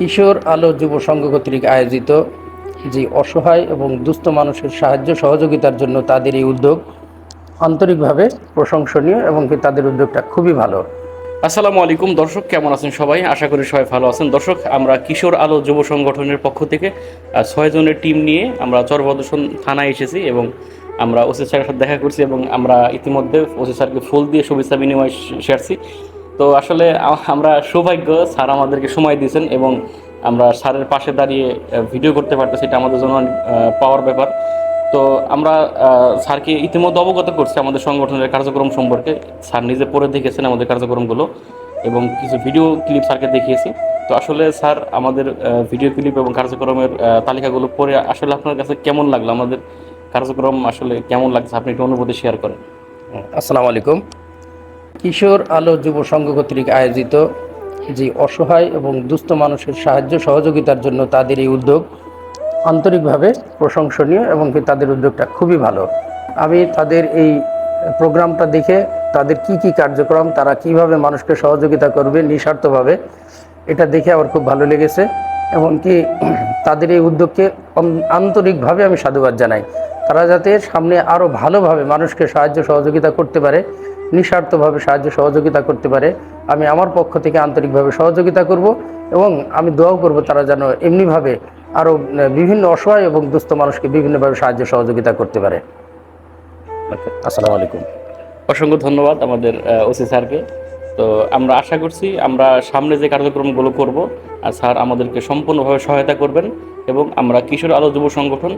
কিশোর আলো যুব সংঘ কর্তৃক আয়োজিত যে অসহায় এবং দুস্থ মানুষের সাহায্য সহযোগিতার জন্য তাদের এই উদ্যোগ আন্তরিকভাবে প্রশংসনীয় এবং তাদের উদ্যোগটা খুবই ভালো। আসসালামু আলাইকুম। দর্শক কেমন আছেন সবাই? আশা করি সবাই ভালো আছেন। দর্শক আমরা কিশোর আলো যুব সংগঠনের পক্ষ থেকে আহ, ছয় জনের টিম নিয়ে আমরা চরবদর্শন থানায় এসেছি এবং আমরা ওসি স্যারের সাথে দেখা করছি এবং আমরা ইতিমধ্যে ওসি স্যারকে ফুল দিয়ে শুভেচ্ছা বিনিময় সেরছি তো আসলে আমরা সৌভাগ্য স্যার আমাদেরকে সময় দিয়েছেন এবং আমরা স্যারের পাশে দাঁড়িয়ে ভিডিও করতে পারতেছি। এটা আমাদের জন্য পাওয়ার ব্যাপার। তো আমরা স্যারকে ইতিমধ্যে অবগত করছি আমাদের সংগঠনের কার্যক্রম সম্পর্কে। স্যার নিজে পড়ে দেখেছেন আমাদের কার্যক্রমগুলো এবং কিছু ভিডিও ক্লিপ স্যারকে দেখিয়েছি। তো আসলে স্যার আমাদের ভিডিও ক্লিপ এবং কার্যক্রমের তালিকাগুলো পড়ে আসলে আপনার কাছে কেমন লাগল? আমাদের কার্যক্রম আসলে কেমন লাগছে? আপনি একটু অনুভূতি শেয়ার করেন। আসসালামু আলাইকুম। কিশোর আলো যুব সংঘ কর্তৃক আয়োজিত যে অসহায় এবং দুস্থ মানুষের সাহায্য সহযোগিতার জন্য তাদের এই উদ্যোগ আন্তরিকভাবে প্রশংসনীয় এবং তাদের উদ্যোগটা খুবই ভালো। আমি তাদের এই প্রোগ্রামটা দেখে তাদের কি কি কার্যক্রম, তারা কীভাবে মানুষকে সহযোগিতা করবে নিঃস্বার্থভাবে, এটা দেখে আমার খুব ভালো লেগেছে। এমনকি তাদের এই উদ্যোগকে আন্তরিকভাবে আমি সাধুবাদ জানাই। তারা যাতে সামনে আরও ভালোভাবে মানুষকে সাহায্য সহযোগিতা করতে পারে নিঃস্বার্থভাবে সাহায্য, সহযোগিতা করতে পারে। আমি আমার পক্ষ থেকে আন্তরিকভাবে সহযোগিতা করব এবং আমি দোয়াও করব তারা যেন এমনিভাবে আরও বিভিন্ন অসহায় এবং দুস্থ মানুষকে বিভিন্নভাবে সাহায্য, সহযোগিতা করতে পারে। আসসালামু আলাইকুম। অসংখ্য ধন্যবাদ আমাদের ওসি স্যারকে। তো আমরা আশা করছি আমরা সামনে যে কার্যক্রমগুলো করব আর স্যার আমাদেরকে সম্পূর্ণভাবে সহায়তা করবেন এবং আমরা কিশোর আলো যুব সংগঠন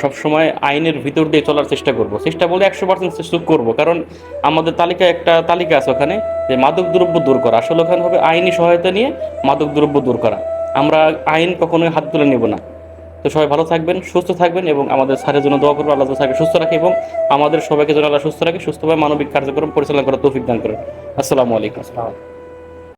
সবসময় আইনের ভিতর দিয়ে চলার চেষ্টা করব। চেষ্টা বলে একশো পার্সেন্ট চেষ্টা করব। কারণ আমাদের তালিকায় একটা তালিকা আছে ওখানে যে মাদক দ্রব্য দূর করা। আসলে ওখানে হবে আইনি সহায়তা নিয়ে মাদক দ্রব্য দূর করা। আমরা আইন কখনোই হাত তুলে নেব না। তো সবাই ভালো থাকবেন, সুস্থ থাকবেন এবং আমাদের স্যারের জন্য দোয়া করব, আল্লাহ স্যারকে সুস্থ রাখে এবং আমাদের সবাইকে যেন আল্লাহ সুস্থ রাখে, সুস্থভাবে মানবিক কার্যক্রম পরিচালনা করার তৌফিক দান করেন আসসালামু আলাইকুম। আসসালাম